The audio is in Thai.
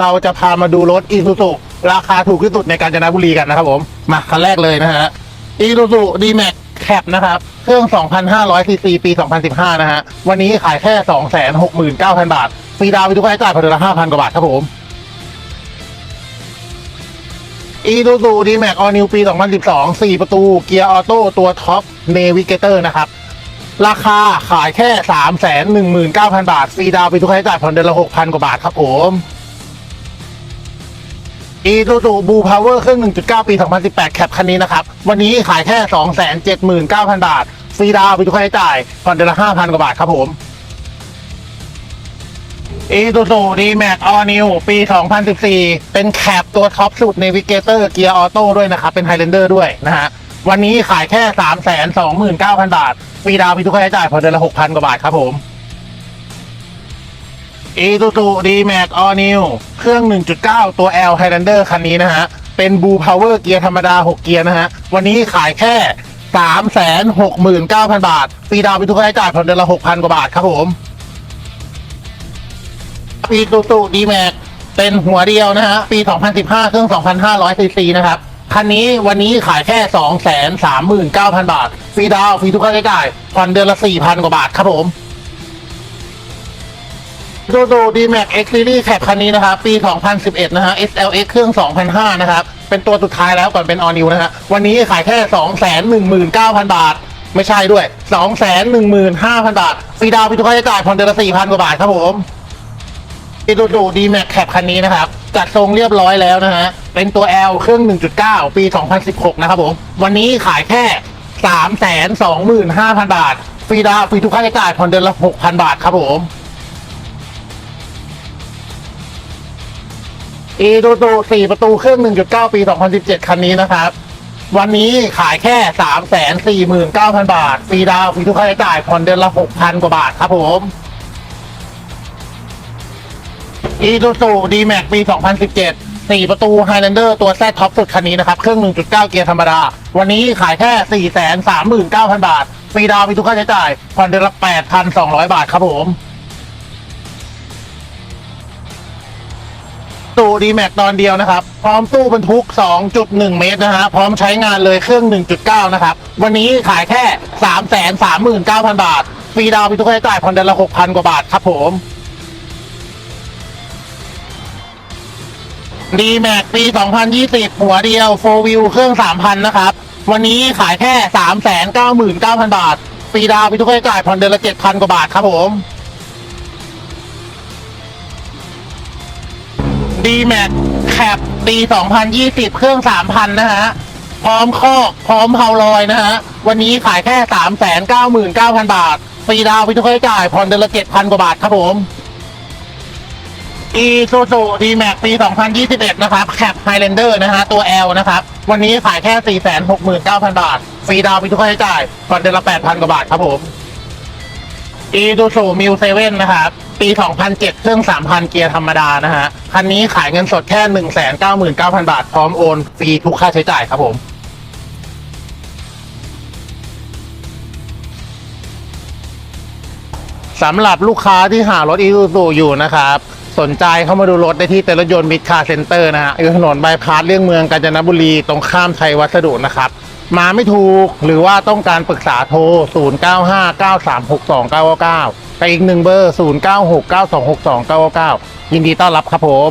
เราจะพามาดูรถอีซูซูราคาถูกที่สุดในกาญจนบุรีกันนะครับผม มาคันแรกเลยนะฮะอีซูซูดีแม็กแคปนะครับ เครื่อง 2,500ซีซีปี 2015 นะฮะ วันนี้ขายแค่ 269,000 บาทฟรีดาวไปทุกค่าใช้จ่ายผ่อเดือนละ5,000 กว่าบาทครับผมอีซูซูดีแม็กออนิวปี 2012 4 ประตู เกียร์ออโต้ตัวท็อปเนวิเกเตอร์นะครับ ราคาขายแค่ 319,000 บาทฟรีดาวไปทุกค่าใช้จ่ายผ่อนเดือนละ 6,000 กว่าบาทครับผม อีซูซูบูพาวเวอร์เครื่อง 1.9 ปี 2018 แคปคันนี้นะครับ วันนี้ขายแค่ 279,000 บาท ฟรีดาวไปทุกค่าใช้จ่ายผ่อนเดือนละ 5,000 กว่าบาทครับผมอีซูซูดีแม็กออนิวปี 2014 เป็นแคปตัวท็อปสุดในวิกเกเตอร์เกียร์ออโต้ด้วยนะครับ เป็นไฮเลนเดอร์ด้วยนะฮะ วันนี้ขายแค่ 329,000 บาท ฟรีดาวน์มีทุกค่าใช้จ่ายพอเดือนละ 6,000 กว่าบาทครับผม อีซูซูดีแม็กออนิวเครื่อง 1.9 ตัว L Highlander คันนี้นะฮะ เป็นบูพาวเวอร์เกียร์ธรรมดา 6 เกียร์นะฮะ วันนี้ขายแค่ 369,000 บาทฟรีดาวน์มีทุกค่าใช้จ่ายพอนเดือนละ 6,000 กว่าบาทครับผมปีตูตูดีแม็กเป็นหัวเดียวนะฮะ ปี 2015 เครื่อง 2,500ซีซีนะครับคันนี้วันนี้ขายแค่ 239,000 บาท ฟรีดาวฟรีทุกค่าใช้จ่ายผ่อนเดือนละ 4,000 กว่าบาทครับผม ตูตูดีแม็กเอ็กซ์ซีรีส์แคคันนี้นะครับ ปี 2011 นะฮะ SLX เครื่อง2,500นะครับ เป็นตัวสุดท้ายแล้วก่อนเป็นออนิวนะฮะ วันนี้ขายแค่ 219,000 บาท ไม่ใช่ด้วย 215,000 บาทฟรีดาวน์ฟรีทุกค่าใช้จ่ายผ่อนเดือนละ4,000 กว่าบาทครับผมอีซูซูดีแม็กแคปคันนี้นะครับ จัดทรงเรียบร้อยแล้วนะฮะ เป็นตัว L เครื่อง 1.9 ปี 2016 นะครับผม วันนี้ขายแค่ 325,000 บาทฟรีดาวฟรีทุกค่าใช้จ่ายผ่อนเดือนละ 6,000 บาทครับผม อีซูซู4ประตูเครื่อง 1.9 ปี 2017 คันนี้นะครับ วันนี้ขายแค่ 349,000 บาทฟรีดาวฟรีทุกค่าใช้จ่ายผ่อนเดือนละ 6,000 กว่าบาทครับผมอีซูซูดีแม็กปี 2017 4ประตูไฮแลนเดอร์ตัวแซท็อปสุดคันนี้นะครับ เครื่อง 1.9 เกียร์ธรรมดา วันนี้ขายแค่ 439,000 บาท ฟรีดาวน์มีทุกค่าใช้จ่ายผ่อนเดือนละ 8,200 บาทครับผม ตู้ดีแม็กตอนเดียวนะครับ พร้อมตู้บรรทุก 2.1 เมตรนะฮะ พร้อมใช้งานเลยเครื่อง 1.9 นะครับ วันนี้ขายแค่ 339,000 บาท ฟรีดาวน์มีทุกค่าใช้จ่ายผ่อนเดือนละ 6,000 กว่าบาทครับผมดีแม็กปี 2020 หัวเดียว4 Wheel เครื่อง 3,000 นะครับ วันนี้ขายแค่ 399,000 บาท ฟรีดาวน์ไปทุกค่าใช้จ่ายผ่อนเดือนละ 7,000 กว่าบาทครับผม ดีแม็กแคปปี 2020 เครื่อง 3,000 นะฮะ พร้อมคอก พร้อมเผาลอยนะฮะ วันนี้ขายแค่ 399,000 บาท ฟรีดาวน์ไปทุกค่าจ่ายผ่อนเดือนละ7,000 กว่าบาทครับผมอีซูซูดีแม็กปี 2021 นะครับแคปไฮแลนเดอร์นะฮะ ตัว L นะครับ วันนี้ขายแค่ 469,000 บาท ฟรีดาวน์ไปทุกค่าใช้จ่ายผ่อนเดือนละ 8,000 กว่าบาทครับผม อีซูซูมิวเซเว่นนะครับปี 2007 เครื่อง 3,000 เกียร์ธรรมดานะฮะ คันนี้ขายเงินสดแค่ 199,000 บาท พร้อมโอนฟรีทุกค่าใช้จ่ายครับผม สำหรับลูกค้าที่หารถอีซูซูอยู่นะครับ สนใจเข้ามาดูรถได้ที่เต็นท์รถยนต์มิตรคาร์เซ็นเตอร์นะฮะอยู่ถนนบายพาสเลี่ยงเมืองกาญจนบุรีตรงข้ามไทยวัสดุนะครับ มาไม่ถูกหรือว่าต้องการปรึกษาโทร 0959362999ไปอีกหนึ่งเบอร์ 0969262999 ยินดีต้อนรับครับผม